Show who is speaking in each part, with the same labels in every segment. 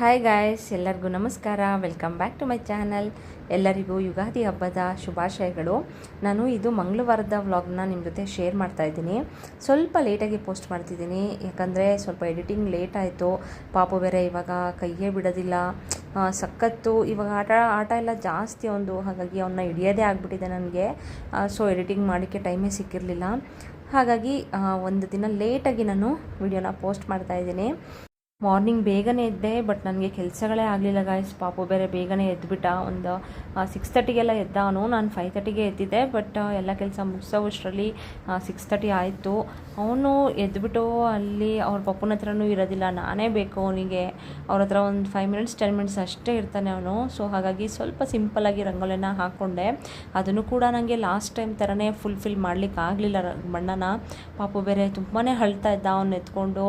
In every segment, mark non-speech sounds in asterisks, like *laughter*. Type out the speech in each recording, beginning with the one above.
Speaker 1: Hi guys ಎಲ್ಲರಿಗೂ ನಮಸ್ಕಾರ. Welcome back to my channel ಎಲ್ಲರಿಗೂ ಯುಗಾದಿ ಹಬ್ಬದ ಶುಭಾಶಯಗಳು. ನಾನು ಇದು ಮಂಗಳವಾರದ ವ್ಲಾಗ್ನ ನಿಮ್ಮ ಜೊತೆ ಶೇರ್ ಮಾಡ್ತಾ ಇದ್ದೀನಿ. ಸ್ವಲ್ಪ ಲೇಟಾಗಿ ಪೋಸ್ಟ್ ಮಾಡ್ತಿದ್ದೀನಿ. ಯಾಕಂದರೆ ಸ್ವಲ್ಪ ಎಡಿಟಿಂಗ್ ಲೇಟ್ ಆಯಿತು. ಪಾಪು ಬೇರೆ ಇವಾಗ ಕೈಯೇ ಬಿಡೋದಿಲ್ಲ. ಸಖತ್ತು ಇವಾಗ ಆಟ ಆಟ ಎಲ್ಲ ಜಾಸ್ತಿ ಒಂದು, ಹಾಗಾಗಿ ಅವನ್ನ ಹಿಡಿಯೋದೇ ಆಗಿಬಿಟ್ಟಿದೆ ನನಗೆ. ಸೊ ಎಡಿಟಿಂಗ್ ಮಾಡೋಕ್ಕೆ ಟೈಮೇ ಸಿಕ್ಕಿರಲಿಲ್ಲ. ಹಾಗಾಗಿ ಒಂದು ದಿನ ಲೇಟಾಗಿ ನಾನು ವಿಡಿಯೋನ ಪೋಸ್ಟ್ ಮಾಡ್ತಾ ಇದ್ದೀನಿ. ಮಾರ್ನಿಂಗ್ ಬೇಗನೆ ಎದ್ದೆ, ಬಟ್ ನನಗೆ ಕೆಲಸಗಳೇ ಆಗಲಿಲ್ಲ ಗಾಯ್ಸ್ ಪಾಪು ಬೇರೆ ಬೇಗನೆ ಎದ್ಬಿಟ್ಟ. ಒಂದು ಸಿಕ್ಸ್ ತರ್ಟಿಗೆಲ್ಲ ಎದ್ದ ಅವನು ನಾನು ಫೈವ್ ತರ್ಟಿಗೆ ಎದ್ದಿದ್ದೆ, ಬಟ್ ಎಲ್ಲ ಕೆಲಸ ಮುಗಿಸೋವಷ್ಟರಲ್ಲಿ ಸಿಕ್ಸ್ ತರ್ಟಿ ಆಯಿತು. ಅವನು ಎದ್ಬಿಟ್ಟು ಅಲ್ಲಿ ಅವ್ರ ಪಪ್ಪನ ಹತ್ರನೂ ಇರೋದಿಲ್ಲ. ನಾನೇ ಬೇಕು ಅವನಿಗೆ. ಅವ್ರ ಹತ್ರ ಒಂದು ಫೈವ್ ಮಿನಿಟ್ಸ್ ಟೆನ್ ಮಿನಿಟ್ಸ್ ಅಷ್ಟೇ ಇರ್ತಾನೆ ಅವನು. ಸೊ ಹಾಗಾಗಿ ಸ್ವಲ್ಪ ಸಿಂಪಲ್ಲಾಗಿ ರಂಗೋಲಿನ ಹಾಕ್ಕೊಂಡೆ ಅದನ್ನು ಕೂಡ ನನಗೆ ಲಾಸ್ಟ್ ಟೈಮ್ ಥರನೇ ಫುಲ್ಫಿಲ್ ಮಾಡಲಿಕ್ಕೆ ಆಗಲಿಲ್ಲ ಬಣ್ಣನ ಪಾಪು ಬೇರೆ ತುಂಬಾ ಅಳ್ತಾ ಇದ್ದ. ಅವನ್ನ ಎತ್ಕೊಂಡು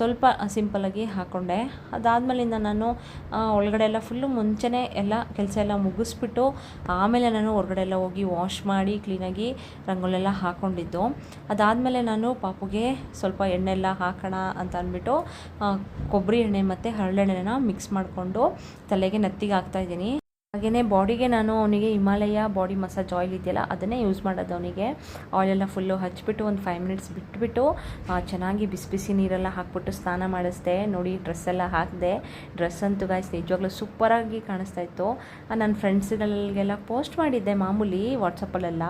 Speaker 1: ಸ್ವಲ್ಪ ಸಿಂಪಲ್ಲಾಗಿ ಹಾಕ್ಕೊಂಡೆ ಅದಾದಮೇಲಿಂದ ನಾನು ಒಳಗಡೆ ಎಲ್ಲ ಫುಲ್ಲು ಮುಂಚೆನೇ ಎಲ್ಲ ಕೆಲಸ ಎಲ್ಲ ಮುಗಿಸ್ಬಿಟ್ಟು, ಆಮೇಲೆ ನಾನು ಹೊರಗಡೆ ಎಲ್ಲ ಹೋಗಿ ವಾಶ್ ಮಾಡಿ ಕ್ಲೀನಾಗಿ ರಂಗೋಲೆಲ್ಲ ಹಾಕ್ಕೊಂಡಿದ್ದು ಅದಾದಮೇಲೆ ನಾನು ಪಾಪುಗೆ ಸ್ವಲ್ಪ ಎಣ್ಣೆ ಎಲ್ಲ ಹಾಕೋಣ ಅಂತ ಅಂದ್ಬಿಟ್ಟು ಕೊಬ್ಬರಿ ಎಣ್ಣೆ ಮತ್ತು ಹರಳೆಣ್ಣೆನ ಮಿಕ್ಸ್ ಮಾಡಿಕೊಂಡು ತಲೆಗೆ ನೆತ್ತಿಗೆ ಹಾಕ್ತಾಯಿದ್ದೀನಿ ಹಾಗೆಯೇ ಬಾಡಿಗೆ ನಾನು ಅವನಿಗೆ ಹಿಮಾಲಯ ಬಾಡಿ ಮಸಾಜ್ ಆಯಿಲ್ ಇದೆಯಲ್ಲ ಅದನ್ನೇ ಯೂಸ್ ಮಾಡೋದು ಅವನಿಗೆ. ಆಯಿಲೆಲ್ಲ ಫುಲ್ಲು ಹಚ್ಚಿಬಿಟ್ಟು ಒಂದು ಫೈವ್ ಮಿನಿಟ್ಸ್ ಬಿಟ್ಬಿಟ್ಟು ಚೆನ್ನಾಗಿ ಬಿಸಿ ಬಿಸಿ ನೀರೆಲ್ಲ ಹಾಕ್ಬಿಟ್ಟು ಸ್ನಾನ ಮಾಡಿಸ್ದೆ. ನೋಡಿ, ಡ್ರೆಸ್ ಎಲ್ಲ ಹಾಕಿದೆ. ಡ್ರೆಸ್ ಅಂತೂ ಗಾಯ್ಸ್ ನಿಜವಾಗ್ಲೂ ಸೂಪರಾಗಿ ಕಾಣಿಸ್ತಾ ಇತ್ತು. ನನ್ನ ಫ್ರೆಂಡ್ಸ್ಗಳಿಗೆಲ್ಲ ಪೋಸ್ಟ್ ಮಾಡಿದ್ದೆ ಮಾಮೂಲಿ ವಾಟ್ಸಪ್ಪಲ್ಲೆಲ್ಲ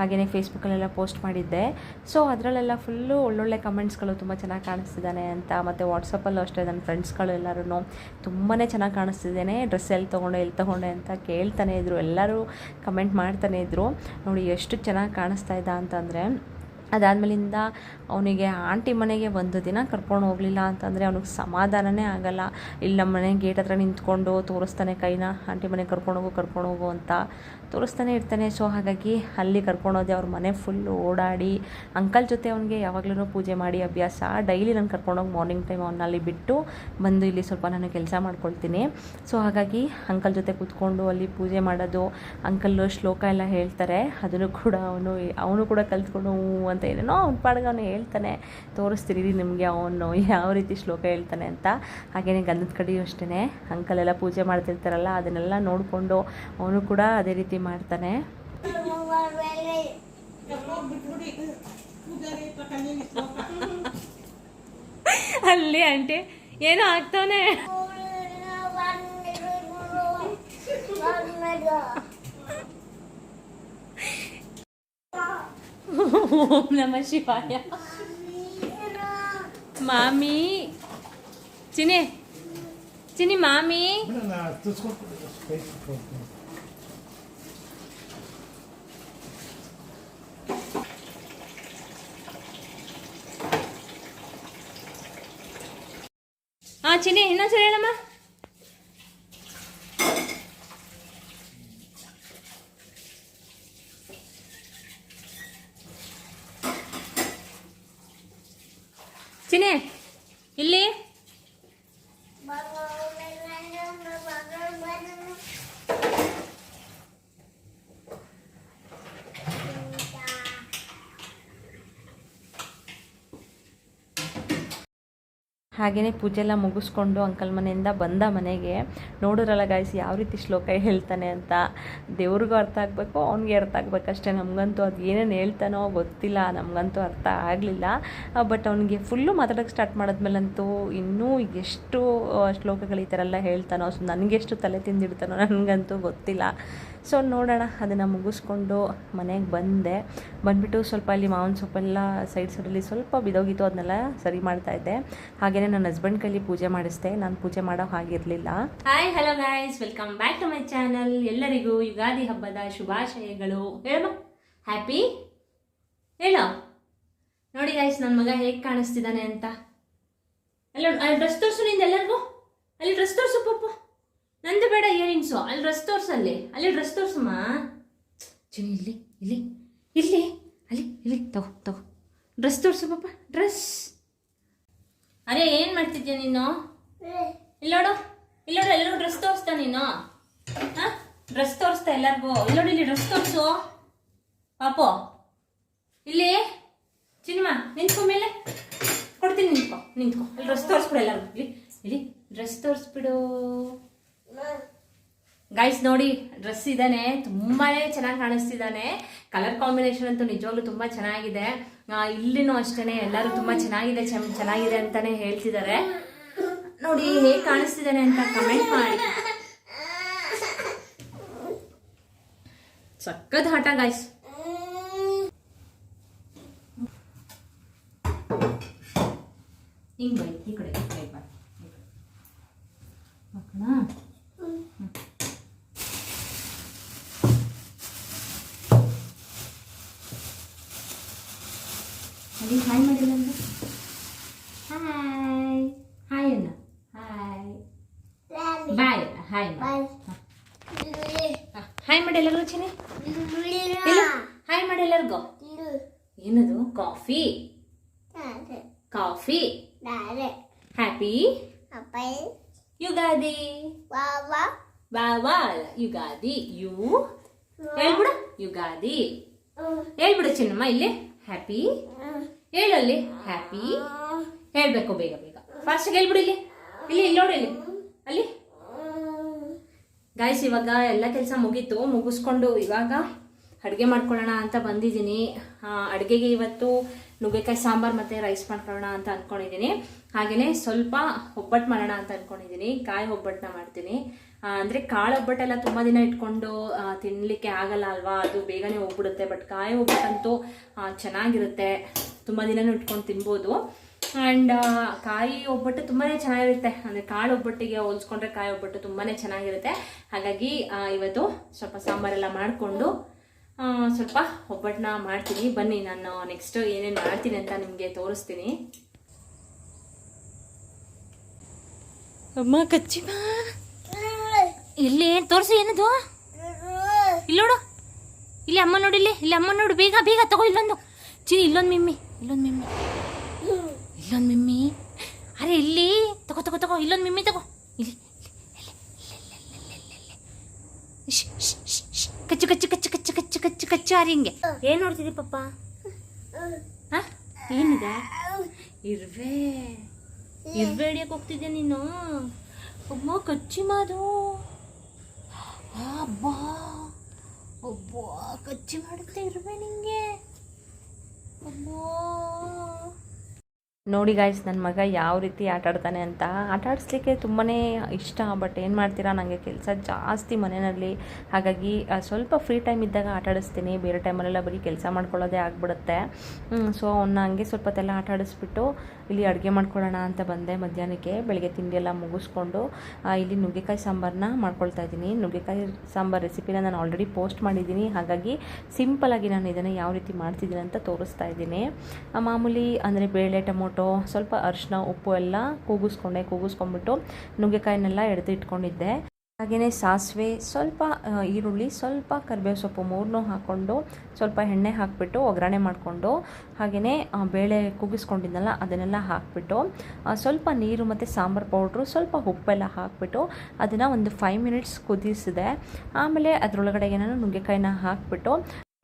Speaker 1: ಹಾಗೆಯೇ ಫೇಸ್ಬುಕ್ಕಲ್ಲೆಲ್ಲ ಪೋಸ್ಟ್ ಮಾಡಿದ್ದೆ. ಸೊ ಅದರಲ್ಲೆಲ್ಲ ಫುಲ್ಲು ಒಳ್ಳೊಳ್ಳೆ ಕಮೆಂಟ್ಸ್ಗಳು ತುಂಬ ಚೆನ್ನಾಗಿ ಕಾಣಿಸ್ತಿದ್ದಾನೆ ಅಂತ, ಮತ್ತು ವಾಟ್ಸಪ್ಪಲ್ಲೂ ಅಷ್ಟೇ ನನ್ನ ಫ್ರೆಂಡ್ಸ್ಗಳು ಎಲ್ಲರೂ ತುಂಬಾ ಚೆನ್ನಾಗಿ ಕಾಣಿಸ್ತಿದ್ದೇನೆ. ಡ್ರೆಸ್ ಎಲ್ಲಿ ತೊಗೊಂಡೆ ಎಲ್ಲಿ ತೊಗೊಂಡೆ ಅಂತ ಕೇಳ್ತಾನೆ ಇದ್ರು ಎಲ್ಲರೂ ಕಮೆಂಟ್ ಮಾಡ್ತಾನೆ ಇದ್ರು. ನೋಡಿ ಎಷ್ಟು ಚೆನ್ನಾಗಿ ಕಾಣಿಸ್ತಾ ಇದ್ದ ಅಂತಂದರೆ ಅದಾದಮೇಲಿಂದ ಅವನಿಗೆ ಆಂಟಿ ಮನೆಗೆ ಒಂದು ದಿನ ಕರ್ಕೊಂಡು ಹೋಗಲಿಲ್ಲ ಅಂತಂದರೆ ಅವ್ನಿಗೆ ಸಮಾಧಾನನೇ ಆಗಲ್ಲ. ಇಲ್ಲಿ ನಮ್ಮ ಮನೆ ಗೇಟ್ ಹತ್ರ ನಿಂತ್ಕೊಂಡು ತೋರಿಸ್ತಾನೆ ಕೈನ, ಆಂಟಿ ಮನೆಗೆ ಕರ್ಕೊಂಡು ಹೋಗು ಕರ್ಕೊಂಡು ಹೋಗು ಅಂತ ತೋರಿಸ್ತಾನೆ ಇರ್ತಾನೆ. ಸೊ ಹಾಗಾಗಿ ಅಲ್ಲಿ ಕರ್ಕೊಂಡೋದೆ ಅವ್ರ ಮನೆ ಫುಲ್ಲು ಓಡಾಡಿ, ಅಂಕಲ್ ಜೊತೆ ಅವನಿಗೆ ಯಾವಾಗಲೂ ಪೂಜೆ ಮಾಡಿ ಅಭ್ಯಾಸ. ಡೈಲಿ ನಾನು ಕರ್ಕೊಂಡೋಗಿ ಮಾರ್ನಿಂಗ್ ಟೈಮ್ ಅವನ್ನ ಅಲ್ಲಿ ಬಿಟ್ಟು ಬಂದು ಇಲ್ಲಿ ಸ್ವಲ್ಪ ನಾನು ಕೆಲಸ ಮಾಡ್ಕೊಳ್ತೀನಿ. ಸೊ ಹಾಗಾಗಿ ಅಂಕಲ್ ಜೊತೆ ಕೂತ್ಕೊಂಡು ಅಲ್ಲಿ ಪೂಜೆ ಮಾಡೋದು, ಅಂಕಲ್ ಶ್ಲೋಕ ಎಲ್ಲ ಹೇಳ್ತಾರೆ. ಅದನ್ನು ಕೂಡ ಅವನು ಅವನು ಕೂಡ ಕಲ್ತ್ಕೊಂಡು ಅಂತ ಏನೇನೋ ಅವ್ನ ಪಾಡ್ಗೆ ಅವನು ಹೇಳ್ತಾನೆ, ತೋರಿಸ್ತೀರಿ ನಿಮಗೆ ಅವನು ಯಾವ ರೀತಿ ಶ್ಲೋಕ ಹೇಳ್ತಾನೆ ಅಂತ. ಹಾಗೆಯೇ ಗಂಧದ ಕಡೆಯೂ ಅಷ್ಟೇ ಅಂಕಲೆಲ್ಲ ಪೂಜೆ ಮಾಡ್ತಿರ್ತಾರಲ್ಲ, ಅದನ್ನೆಲ್ಲ ನೋಡಿಕೊಂಡು ಅವನು ಕೂಡ ಅದೇ ರೀತಿ ಮಾಡ್ತಾನೆ. ಅಲ್ಲಿ ಆಂಟಿ, ಏನೋ ಆಗ್ತಾನೆ *laughs* ಓಂ ನಮ ಶಿವಾಯ ಮಾಮಿ ಚಿನಿ ಚಿನಿ ಮಾಮಿ ಹಾ ಚಿನಿ ಇನ್ನೊಂದ್ಸರಿ ಹೇಳಮ್ಮ ಚಿನಿ ಇಲ್ಲಿ. ಹಾಗೆಯೇ ಪೂಜೆ ಎಲ್ಲ ಮುಗಿಸ್ಕೊಂಡು ಅಂಕಲ್ ಮನೆಯಿಂದ ಬಂದ ಮನೆಗೆ, ನೋಡೋರಲ್ಲ ಗಾಯ್ಸ್ ಯಾವ ರೀತಿ ಶ್ಲೋಕ ಹೇಳ್ತಾನೆ ಅಂತ. ದೇವ್ರಿಗೂ ಅರ್ಥ ಆಗಬೇಕು, ಅವ್ನಿಗೆ ಅರ್ಥ ಆಗಬೇಕಷ್ಟೇ ನಮಗಂತೂ ಅದು ಏನೇನು ಹೇಳ್ತಾನೋ ಗೊತ್ತಿಲ್ಲ, ನಮಗಂತೂ ಅರ್ಥ ಆಗಲಿಲ್ಲ. ಬಟ್ ಅವನಿಗೆ ಫುಲ್ಲು ಮಾತಾಡೋಕ್ಕೆ ಸ್ಟಾರ್ಟ್ ಮಾಡಿದ್ಮೇಲಂತೂ ಇನ್ನೂ ಎಷ್ಟು ಶ್ಲೋಕಗಳು ಈ ಥರ ಎಲ್ಲ ಹೇಳ್ತಾನೋ, ಸೊ ನನಗೆಷ್ಟು ತಲೆ ತಿಂದಿಡ್ತಾನೋ ನನಗಂತೂ ಗೊತ್ತಿಲ್ಲ. ಸೊ ನೋಡೋಣ, ಅದನ್ನು ಮುಗಿಸ್ಕೊಂಡು ಮನೆಗೆ ಬಂದೆ. ಬಂದುಬಿಟ್ಟು ಸ್ವಲ್ಪ ಅಲ್ಲಿ ಮಾವಿನ ಸೊಪ್ಪೆಲ್ಲ ಸೈಡ್ ಸೈಡಲ್ಲಿ ಸ್ವಲ್ಪ ಬಿದೋಗಿತ್ತು, ಅದನ್ನೆಲ್ಲ ಸರಿ ಮಾಡ್ತಾ ಇದ್ದೆ. ಹಾಗೆಯೇ ನನ್ನ ಹಸ್ಬೆಂಡ್ ಕೈಲಿ ಪೂಜೆ ಮಾಡಿಸ್ದೆ. ನಾನು ಪೂಜೆ ಮಾಡೋ ಹಾಗಿರಲಿಲ್ಲ. Hi hello guys welcome back to my channel ಎಲ್ಲರಿಗೂ ಯುಗಾದಿ ಹಬ್ಬದ ಶುಭಾಶಯಗಳು. ಹೇಳಮ್ಮ ಹ್ಯಾಪಿ ಹೇಳೋ. ನೋಡಿ ಗಾಯ್ಸ್ ನನ್ನ ಮಗ ಹೇಗೆ ಕಾಣಿಸ್ತಿದ್ದಾನೆ ಅಂತ. ಅಲ್ಲೋ, ಅಲ್ಲಿ ಡ್ರೆಸ್ ತೋರಿಸು ನಿಂದ ಎಲ್ಲರಿಗೂ? ಅಲ್ಲಿ ಡ್ರೆಸ್ ತೋರಿಸು ಪಪ್ಪ. ನಂದು ಬೇಡ ಏನಿನ್ಸು ಅಲ್ಲಿ ಡ್ರೆಸ್ ತೋರಿಸಲ್ಲಿ ಅಲ್ಲಿ. ಡ್ರೆಸ್ ತೋರ್ಸಮ್ಮ ಚಿನಿ ಇಲ್ಲಿ ಇಲ್ಲಿ ಇಲ್ಲಿ, ಅಲ್ಲಿ, ಇಲ್ಲಿ, ತಗೋ ತಗೋ. ಡ್ರೆಸ್ ತೋರಿಸು ಪಪ್ಪ ಡ್ರೆಸ್ ಅರೆ ಏನು ಮಾಡ್ತಿದ್ಯಾ ನೀನು? ಇಲ್ಲೋಡು ಇಲ್ಲೋಡು ಎಲ್ಲರೂ ಡ್ರೆಸ್ ತೋರಿಸ್ತಾ ನೀನು. ಹಾಂ? ಡ್ರೆಸ್ ತೋರಿಸ್ತಾ ಎಲ್ಲರಿಗೂ. ಇಲ್ಲೋಡು ಇಲ್ಲಿ ಡ್ರೆಸ್ ತೋರಿಸು. ಪಾಪು. ಇಲ್ಲಿ ಚಿನ್ಮಾ ನಿಂತ್ಕೊ ಮೇಲೆ. ಕೊಡ್ತೀನಿ ನಿಂತ್ಕೊ ನಿಂತ್ಕೊ. ಅಲ್ಲಿ ಡ್ರೆಸ್ ತೋರಿಸ್ಬಿಡು ಎಲ್ಲರಿಗೂ. ಇಲ್ಲಿ ಇಲ್ಲಿ ಡ್ರೆಸ್ ತೋರಿಸ್ಬಿಡು. ಗೈಸ್ ನೋಡಿ ಡ್ರೆಸ್ ಇದ್ದಾನೆ ತುಂಬಾ ಚೆನ್ನಾಗಿ ಕಾಣಿಸ್ತಿದ್ದಾನೆ ಕಲರ್ ಕಾಂಬಿನೇಷನ್ ಅಂತೂ ನಿಜವಾಗ್ಲೂ ತುಂಬಾ ಚೆನ್ನಾಗಿದೆ. ಇಲ್ಲಿನೂ ಅಷ್ಟೇನೆ, ಎಲ್ಲರೂ ತುಂಬಾ ಚೆನ್ನಾಗಿದೆ ಚೆನ್ನಾಗಿದೆ ಅಂತಾನೆ ಹೇಳ್ತಿದ್ದಾರೆ ನೋಡಿ, ಹೇಗೆ ಕಾಣಿಸ್ತಿದ್ದಾನೆ ಅಂತ ಕಮೆಂಟ್ ಮಾಡಿ. ಸಕ್ಕತ್ ಹಠ ಗಾಯ್ಸ್ ಹಿಂಗ್ ಬೈ, ಈ ಕಡೆ ಈ ಕಡೆ ಬಾ, ಈ ಕಡೆ. ಓಕೆನಾ ಅಲ್ಲಿ ಹಾಯ್ ಮಾಡಿಲ್ಲ ಅಂದ್ರೆ ಹಾಯ್ ಹಾಯ್ ಅನ್ನ ಹಾಯ್ ಬಾಯ್ ಹಾಯ್ ಹಾಯ್ ಮಾಡಿ ಎಲ್ಲರಿಗೂ ಚಿನಿ ಹಾಯ್ ಮಾಡಿ ಎಲ್ಲರಿಗೂ. ಏನದು? ಕಾಫಿ. ಕಾಫಿ. ಹ್ಯಾಪಿ ಯುಗಾದಿ. ಬಾವಾ ಯುಗಾದಿ. ಯು. ಹೇಳ್ಬಿಡು. ಯುಗಾದಿ. ಹೇಳ್ಬಿಡು ಚಿನ್ನಮ್ಮ ಇಲ್ಲಿ. ಹ್ಯಾಪಿ ಹೇಳಲ್ಲಿ. ಹ್ಯಾಪಿ ಹೇಳ್ಬೇಕು ಬೇಗ ಬೇಗ. ಫಾಸ್ಟ್ ಹೇಳ್ಬಿಡು ಇಲ್ಲಿ. ಇಲ್ಲಿ ಇಲ್ಲಿ ನೋಡಿ ಇಲ್ಲಿ. ಅಲ್ಲಿ. ಗಾಯ್ಸ್ ಇವಾಗ ಎಲ್ಲ ಕೆಲಸ ಮುಗೀತು. ಮುಗಿಸ್ಕೊಂಡು ಇವಾಗ ಅಡುಗೆ ಮಾಡ್ಕೊಳ್ಳೋಣ ಅಂತ ಬಂದಿದ್ದೀನಿ. ಅಡುಗೆಗೆ ಇವತ್ತು ನುಗ್ಗೆಕಾಯಿ ಸಾಂಬಾರು ಮತ್ತು ರೈಸ್ ಮಾಡ್ಕೊಳ್ಳೋಣ ಅಂತ ಅಂದ್ಕೊಂಡಿದ್ದೀನಿ ಹಾಗೆಯೇ ಸ್ವಲ್ಪ ಒಬ್ಬಟ್ಟು ಮಾಡೋಣ ಅಂತ ಅಂದ್ಕೊಂಡಿದ್ದೀನಿ ಕಾಯಿ ಒಬ್ಬಟ್ಟನ್ನ ಮಾಡ್ತೀನಿ. ಅಂದರೆ ಕಾಳು ಒಬ್ಬಟ್ಟೆಲ್ಲ ತುಂಬ ದಿನ ಇಟ್ಕೊಂಡು ತಿನ್ನಲಿಕ್ಕೆ ಆಗಲ್ಲ ಅಲ್ವಾ? ಅದು ಬೇಗನೆ ಹೋಗ್ಬಿಡುತ್ತೆ. ಬಟ್ ಕಾಯಿ ಒಬ್ಬಟ್ಟಂತೂ ಚೆನ್ನಾಗಿರುತ್ತೆ. ತುಂಬ ದಿನನೂ ಇಟ್ಕೊಂಡು ತಿನ್ಬೋದು. ಆ್ಯಂಡ್ ಕಾಯಿ ಒಬ್ಬಟ್ಟು ತುಂಬಾ ಚೆನ್ನಾಗಿರುತ್ತೆ. ಅಂದರೆ ಕಾಳು ಒಬ್ಬಟ್ಟಿಗೆ ಹೋಲಿಸ್ಕೊಂಡ್ರೆ ಕಾಯಿ ಒಬ್ಬಟ್ಟು ತುಂಬಾ ಚೆನ್ನಾಗಿರುತ್ತೆ. ಹಾಗಾಗಿ ಇವತ್ತು ಸ್ವಲ್ಪ ಸಾಂಬಾರೆಲ್ಲ ಮಾಡಿಕೊಂಡು ಸ್ವಲ್ಪ ಒಬ್ಬಟ್ಟನ್ನ ಮಾಡ್ತೀನಿ. ಬನ್ನಿ, ನಾನು ನೆಕ್ಸ್ಟ್ ಏನೇನು ಮಾಡ್ತೀನಿ ಅಂತ ನಿಮಗೆ ತೋರಿಸ್ತೀನಿ. ಅಮ್ಮ ಕಚ್ಚಿಮ ಇಲ್ಲಿ ಏನು ತೋರಿಸಿ, ಏನದು? ಇಲ್ಲಿ ನೋಡು. ಇಲ್ಲಿ ಅಮ್ಮ ನೋಡಿ, ಇಲ್ಲಿ. ಇಲ್ಲಿ ಅಮ್ಮ ನೋಡು, ಬೇಗ ಬೇಗ ತಗೋ, ಇಲ್ಲೊಂದು. ಚೀ ಇಲ್ಲೊಂದು ಮಿಮ್ಮಿ ಇಲ್ಲೊಂದು ಮಿಮ್ಮಿ. ಇಲ್ಲೊಂದು ಮಿಮ್ಮಿ. ಅರೆ, ಇಲ್ಲಿ. ತಗೋ ತಗೋ ತಗೋ, ಇಲ್ಲೊಂದು ಮಿಮ್ಮಿ ತಗೋ. ಇಲ್ಲಿ. ಕಚ್ಚು ಕಚ್ಚು ಕಚ್ಚು ಕಚ್ಚು ಕಚ್ಚು ಕಚ್ಚು ಕಚ್ಚು, ಅರಿ ಹಿಂಗೆ. ಏನ್ ನೋಡ್ತಿದ್ದಿ ಪಪ್ಪ? ಹಾಂ? ಏನಿದೆ? ಇರ್ವೆ. ಇರ್ವೆ ಹೋಗ್ತಿದ್ದೆ ನೀನು? ಅಮ್ಮ, ಕಚ್ಚಿ ಮಾದು ಅಬ್ಬಾ. ಅಬ್ಬಾ, ಕಚ್ಚಿ ಮಾಡುತ್ತೆ ಇರ್ವೆ ನಿಂಗೆ. ಅಬ್ಬಾ ನೋಡಿ ಗಾಯ್ಸ್ ನನ್ನ ಮಗ ಯಾವ ರೀತಿ ಆಟ ಆಡ್ತಾನೆ ಅಂತ. ಆಟ ಆಡಿಸ್ಲಿಕ್ಕೆ ತುಂಬಾ ಇಷ್ಟ ಬಟ್ ಏನು ಮಾಡ್ತೀರಾ? ನನಗೆ ಕೆಲಸ ಜಾಸ್ತಿ ಮನೆಯಲ್ಲಿ. ಹಾಗಾಗಿ ಸ್ವಲ್ಪ ಫ್ರೀ ಟೈಮ್ ಇದ್ದಾಗ ಆಟ ಆಡಿಸ್ತೀನಿ ಬೇರೆ ಟೈಮಲ್ಲೆಲ್ಲ ಬರೀ ಕೆಲಸ ಮಾಡ್ಕೊಳ್ಳೋದೇ ಆಗ್ಬಿಡುತ್ತೆ. ಸೊ ಅವನ್ನ ಹಂಗೆ ಸ್ವಲ್ಪ ಹೊತ್ತೆಲ್ಲ ಆಟ ಆಡಿಸ್ಬಿಟ್ಟು ಇಲ್ಲಿ ಅಡುಗೆ ಮಾಡ್ಕೊಳ್ಳೋಣ ಅಂತ ಬಂದೆ ಮಧ್ಯಾಹ್ನಕ್ಕೆ. ಬೆಳಗ್ಗೆ ತಿಂಡಿ ಎಲ್ಲ ಮುಗಿಸ್ಕೊಂಡು ಇಲ್ಲಿ ನುಗ್ಗೆಕಾಯಿ ಸಾಂಬಾರನ್ನ ಮಾಡ್ಕೊಳ್ತಾ ಇದ್ದೀನಿ. ನುಗ್ಗೆಕಾಯಿ ಸಾಂಬಾರು ರೆಸಿಪಿನ ನಾನು ಆಲ್ರೆಡಿ ಪೋಸ್ಟ್ ಮಾಡಿದ್ದೀನಿ. ಹಾಗಾಗಿ ಸಿಂಪಲಾಗಿ ನಾನು ಇದನ್ನು ಯಾವ ರೀತಿ ಮಾಡ್ತಿದ್ದೀನಿ ಅಂತ ತೋರಿಸ್ತಾ ಇದ್ದೀನಿ. ಮಾಮೂಲಿ ಅಂದರೆ ಬೇಳೆ, ಟೊಮೊಟೊ ಸ್ವಲ್ಪ ಅರಿಶಿನ, ಉಪ್ಪು ಎಲ್ಲ ಕೂಗಿಸ್ಕೊಂಡೆ, ಕೂಗಿಸ್ಕೊಂಡ್ಬಿಟ್ಟು ನುಗ್ಗೆಕಾಯಿನೆಲ್ಲ ಎಡ್ದು ಇಟ್ಕೊಂಡಿದ್ದೆ. ಹಾಗೆಯೇ ಸಾಸಿವೆ, ಸ್ವಲ್ಪ ಈರುಳ್ಳಿ, ಸ್ವಲ್ಪ ಕರಿಬೇವು ಸೊಪ್ಪು ಮೂರನ್ನೂ ಹಾಕ್ಕೊಂಡು ಸ್ವಲ್ಪ ಎಣ್ಣೆ ಹಾಕಿಬಿಟ್ಟು ಒಗ್ಗರಣೆ ಮಾಡಿಕೊಂಡು ಹಾಗೆಯೇ ಬೇಳೆ ಕೂಗಿಸ್ಕೊಂಡಿದ್ನಲ್ಲ ಅದನ್ನೆಲ್ಲ ಹಾಕಿಬಿಟ್ಟು ಸ್ವಲ್ಪ ನೀರು ಮತ್ತು ಸಾಂಬಾರು ಪೌಡ್ರು, ಸ್ವಲ್ಪ ಉಪ್ಪೆಲ್ಲ ಹಾಕಿಬಿಟ್ಟು ಅದನ್ನು ಒಂದು ಫೈವ್ ಮಿನಿಟ್ಸ್ ಕುದಿಸಿದೆ. ಆಮೇಲೆ ಅದರೊಳಗಡೆಗೆ ನಾನು ನುಗ್ಗೆಕಾಯಿನ ಹಾಕಿಬಿಟ್ಟು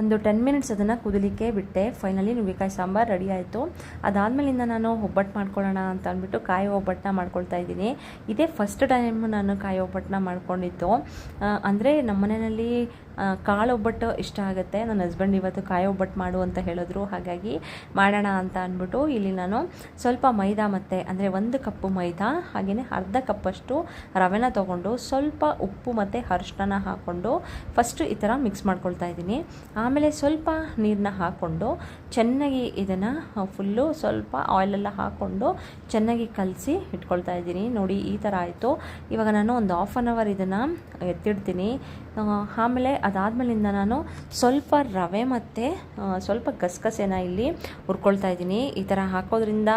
Speaker 1: ಒಂದು ಟೆನ್ ಮಿನಿಟ್ಸ್ ಅದನ್ನು ಕುದಲಿಕ್ಕೆ ಬಿಟ್ಟೆ. ಫೈನಲಿ ನುಗ್ಗೆಕಾಯಿ ಸಾಂಬಾರು ರೆಡಿ ಆಯಿತು. ಅದಾದಮೇಲಿಂದ ನಾನು ಒಬ್ಬಟ್ಟು ಮಾಡ್ಕೊಳ್ಳೋಣ ಅಂತ ಅಂದ್ಬಿಟ್ಟು ಕಾಯಿ ಒಬ್ಬಟ್ಟನ್ನ ಮಾಡ್ಕೊಳ್ತಾ ಇದ್ದೀನಿ. ಇದೇ ಫಸ್ಟ್ ಟೈಮ್ ನಾನು ಕಾಯಿ ಒಬ್ಬಟ್ಟನ್ನ ಮಾಡ್ಕೊಂಡಿದ್ದು. ಅಂದರೆ ನಮ್ಮ ಮನೆಯಲ್ಲಿ ಕಾಳು ಒಬ್ಬಟ್ಟು ಇಷ್ಟ ಆಗುತ್ತೆ. ನನ್ನ ಹಸ್ಬೆಂಡ್ ಇವತ್ತು ಕಾಯಿ ಒಬ್ಬಟ್ಟು ಮಾಡು ಅಂತ ಹೇಳಿದ್ರು. ಹಾಗಾಗಿ ಮಾಡೋಣ ಅಂತ ಅಂದ್ಬಿಟ್ಟು ಇಲ್ಲಿ ನಾನು ಸ್ವಲ್ಪ ಮೈದಾ ಮತ್ತು, ಅಂದರೆ ಒಂದು ಕಪ್ಪು ಮೈದಾ ಹಾಗೆಯೇ ಅರ್ಧ ಕಪ್ಪಷ್ಟು ರವೆನ ತೊಗೊಂಡು ಸ್ವಲ್ಪ ಉಪ್ಪು ಮತ್ತು ಅರಿಶಿನ ಹಾಕ್ಕೊಂಡು ಫಸ್ಟು ಈ ಥರ ಮಿಕ್ಸ್ ಮಾಡ್ಕೊಳ್ತಾ ಇದ್ದೀನಿ. ಆಮೇಲೆ ಸ್ವಲ್ಪ ನೀರನ್ನ ಹಾಕ್ಕೊಂಡು ಚೆನ್ನಾಗಿ ಇದನ್ನು ಫುಲ್ಲು ಸ್ವಲ್ಪ ಆಯಿಲೆಲ್ಲ ಹಾಕ್ಕೊಂಡು ಚೆನ್ನಾಗಿ ಕಲಸಿ ಇಟ್ಕೊಳ್ತಾ ಇದ್ದೀನಿ. ನೋಡಿ, ಈ ಥರ ಆಯಿತು. ಇವಾಗ ನಾನು ಒಂದು ಹಾಫ್ ಆನ್ ಅವರ್ ಇದನ್ನು ಎತ್ತಿಡ್ತೀನಿ. ಆಮೇಲೆ ಅದಾದಮೇಲಿಂದ ನಾನು ಸ್ವಲ್ಪ ರವೆ ಮತ್ತು ಸ್ವಲ್ಪ ಗಸಗಸೆನ ಇಲ್ಲಿ ಹುರ್ಕೊಳ್ತಾ ಇದ್ದೀನಿ. ಈ ಥರ ಹಾಕೋದ್ರಿಂದ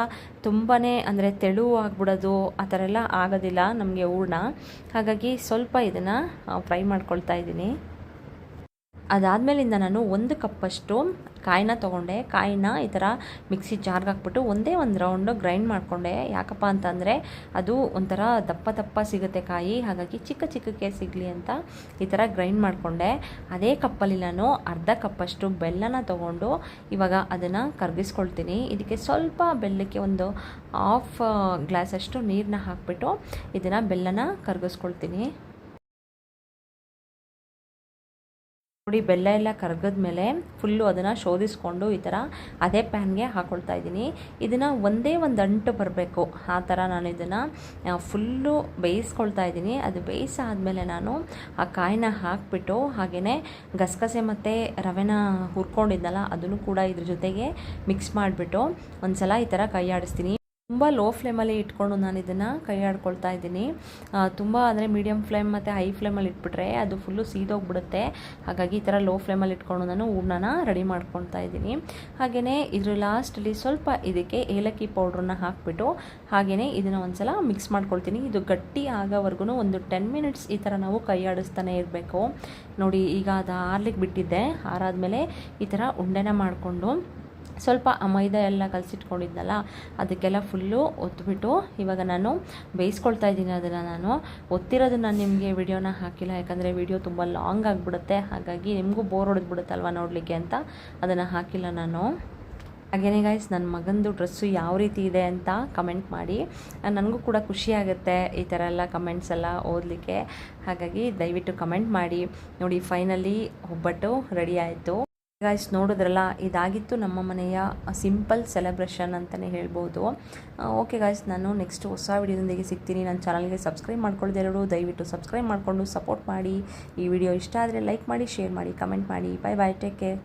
Speaker 1: ತುಂಬಾ ಅಂದರೆ ತೆಳು ಆಗ್ಬಿಡೋದು ಆ ಥರ ಎಲ್ಲ ಆಗೋದಿಲ್ಲ ನಮಗೆ ಹೂರ್ಣ ಹಾಗಾಗಿ ಸ್ವಲ್ಪ ಇದನ್ನು ಫ್ರೈ ಮಾಡ್ಕೊಳ್ತಾ ಇದ್ದೀನಿ. ಅದಾದಮೇಲಿಂದ ನಾನು ಒಂದು ಕಪ್ಪಷ್ಟು ಕಾಯಿನ ತೊಗೊಂಡೆ. ಕಾಯಿನ ಈ ಥರ ಮಿಕ್ಸಿ ಜಾರ್ಗೆ ಹಾಕ್ಬಿಟ್ಟು ಒಂದೇ ಒಂದು ರೌಂಡು ಗ್ರೈಂಡ್ ಮಾಡಿಕೊಂಡೆ. ಯಾಕಪ್ಪ ಅಂತಂದರೆ ಅದು ಒಂಥರ ದಪ್ಪ ದಪ್ಪ ಸಿಗುತ್ತೆ ಕಾಯಿ. ಹಾಗಾಗಿ ಚಿಕ್ಕ ಚಿಕ್ಕಕ್ಕೆ ಸಿಗಲಿ ಅಂತ ಈ ಥರ ಗ್ರೈಂಡ್ ಮಾಡಿಕೊಂಡೆ. ಅದೇ ಕಪ್ಪಲ್ಲಿ ನಾನು ಅರ್ಧ ಕಪ್ಪಷ್ಟು ಬೆಲ್ಲನ ತೊಗೊಂಡು ಇವಾಗ ಅದನ್ನು ಕರಗಿಸ್ಕೊಳ್ತೀನಿ. ಇದಕ್ಕೆ ಸ್ವಲ್ಪ ಬೆಲ್ಲಕ್ಕೆ ಒಂದು ಹಾಫ್ ಗ್ಲಾಸಷ್ಟು ನೀರನ್ನ ಹಾಕ್ಬಿಟ್ಟು ಇದನ್ನು ಬೆಲ್ಲನ ಕರಗಿಸ್ಕೊಳ್ತೀನಿ. ನೋಡಿ, ಬೆಲ್ಲ ಎಲ್ಲ ಕರಗಿದ್ಮೇಲೆ ಫುಲ್ಲು ಅದನ್ನು ಶೋಧಿಸ್ಕೊಂಡು ಈ ಥರ ಅದೇ ಪ್ಯಾನ್ಗೆ ಹಾಕೊಳ್ತಾ ಇದ್ದೀನಿ. ಇದನ್ನು ಒಂದೇ ಒಂದು ಅಂಟು ಬರಬೇಕು. ಆ ಥರ ನಾನು ಇದನ್ನು ಫುಲ್ಲು ಬೇಯಿಸ್ಕೊಳ್ತಾ ಇದ್ದೀನಿ. ಅದು ಬೇಯಿಸಾದಮೇಲೆ ನಾನು ಆ ಕಾಯಿನ ಹಾಕಿಬಿಟ್ಟು ಹಾಗೆಯೇ ಗಸಗಸೆ ಮತ್ತು ರವೆನ ಹುರ್ಕೊಂಡಿದ್ದಲ್ಲ, ಅದನ್ನು ಕೂಡ ಇದ್ರ ಜೊತೆಗೆ ಮಿಕ್ಸ್ ಮಾಡಿಬಿಟ್ಟು ಒಂದು ಸಲ ಈ ಥರ ಕೈ ಆಡಿಸ್ತೀನಿ ತುಂಬ ಲೋ ಫ್ಲೇಮಲ್ಲಿ ಇಟ್ಕೊಂಡು ನಾನು ಇದನ್ನು ಕೈ ಆಡ್ಕೊಳ್ತಾ ಇದ್ದೀನಿ. ತುಂಬ ಅಂದರೆ ಮೀಡಿಯಮ್ ಫ್ಲೇಮ್ ಮತ್ತು ಹೈ ಫ್ಲೇಮಲ್ಲಿ ಇಟ್ಬಿಟ್ರೆ ಅದು ಫುಲ್ಲು ಸೀದೋಗ್ಬಿಡುತ್ತೆ. ಹಾಗಾಗಿ ಈ ಥರ ಲೋ ಫ್ಲೇಮಲ್ಲಿ ಇಟ್ಕೊಂಡು ನಾನು ಹೂರ್ಣನ ರೆಡಿ ಮಾಡ್ಕೊಳ್ತಾ ಇದ್ದೀನಿ. ಹಾಗೆಯೇ ಇದ್ರ ಲಾಸ್ಟಲ್ಲಿ ಸ್ವಲ್ಪ ಇದಕ್ಕೆ ಏಲಕ್ಕಿ ಪೌಡ್ರನ್ನ ಹಾಕಿಬಿಟ್ಟು ಹಾಗೆಯೇ ಇದನ್ನು ಒಂದ್ಸಲ ಮಿಕ್ಸ್ ಮಾಡ್ಕೊಳ್ತೀನಿ. ಇದು ಗಟ್ಟಿ ಆಗೋವರೆಗೂ ಒಂದು ಟೆನ್ ಮಿನಿಟ್ಸ್ ಈ ಥರ ನಾವು ಕೈ ಆಡಿಸ್ತಾನೆ ಇರಬೇಕು. ನೋಡಿ ಈಗ ಅದು ಆರ್ಲಿಕ್ಕೆ ಬಿಟ್ಟಿದ್ದೆ. ಆರಾದಮೇಲೆ ಈ ಥರ ಉಂಡೆನ ಮಾಡಿಕೊಂಡು ಸ್ವಲ್ಪ ಮೈದಾ ಎಲ್ಲ ಕಲಸಿಟ್ಕೊಂಡಿದ್ನಲ್ಲ ಅದಕ್ಕೆಲ್ಲ ಫುಲ್ಲು ಒತ್ಬಿಟ್ಟು ಇವಾಗ ನಾನು ಬೇಯಿಸ್ಕೊಳ್ತಾ ಇದ್ದೀನಿ ಅದನ್ನು ನಾನು. ಒತ್ತಿರೋದು ನಾನು ನಿಮಗೆ ವಿಡಿಯೋನ ಹಾಕಿಲ್ಲ, ಯಾಕಂದರೆ ವಿಡಿಯೋ ತುಂಬ ಲಾಂಗ್ ಆಗಿಬಿಡುತ್ತೆ. ಹಾಗಾಗಿ ನಿಮಗೂ ಬೋರ್ ಹೊಡೆದ್ಬಿಡುತ್ತಲ್ವ ನೋಡಲಿಕ್ಕೆ ಅಂತ ಅದನ್ನು ಹಾಕಿಲ್ಲ ನಾನು. ಹಾಗೇನೇ ಗಾಯ್ಸ್ ನನ್ನ ಮಗಂದು ಡ್ರೆಸ್ಸು ಯಾವ ರೀತಿ ಇದೆ ಅಂತ ಕಮೆಂಟ್ ಮಾಡಿ. ನನಗೂ ಕೂಡ ಖುಷಿಯಾಗುತ್ತೆ ಈ ಥರ ಎಲ್ಲ ಕಮೆಂಟ್ಸ್ ಎಲ್ಲ ಓದಲಿಕ್ಕೆ. ಹಾಗಾಗಿ ದಯವಿಟ್ಟು ಕಮೆಂಟ್ ಮಾಡಿ. ನೋಡಿ ಫೈನಲಿ ಒಬ್ಬಟ್ಟು ರೆಡಿ ಆಯಿತು. ಗಾಯ್ಸ್ ನೋಡಿದ್ರಲ್ಲ, ಇದಾಗಿತ್ತು ನಮ್ಮ ಮನೆಯ ಸಿಂಪಲ್ ಸೆಲೆಬ್ರೇಷನ್ ಅಂತಲೇ ಹೇಳ್ಬೋದು. ಓಕೆ ಗಾಯ್ಸ್ ನಾನು ನೆಕ್ಸ್ಟ್ ಹೊಸ ವಿಡಿಯೋದೊಂದಿಗೆ ಸಿಗ್ತೀನಿ. ನನ್ನ ಚಾನಲ್ಗೆ ಸಬ್ಸ್ಕ್ರೈಬ್ ಮಾಡ್ಕೊಳ್ದೆ ಎರಡು ದಯವಿಟ್ಟು ಸಬ್ಸ್ಕ್ರೈಬ್ ಮಾಡಿಕೊಂಡು ಸಪೋರ್ಟ್ ಮಾಡಿ. ಈ ವಿಡಿಯೋ ಇಷ್ಟ ಆದರೆ ಲೈಕ್ ಮಾಡಿ ಶೇರ್ ಮಾಡಿ ಕಮೆಂಟ್ ಮಾಡಿ. ಬಾಯ್ ಬಾಯ್ ಟೇಕ್ ಕೇರ್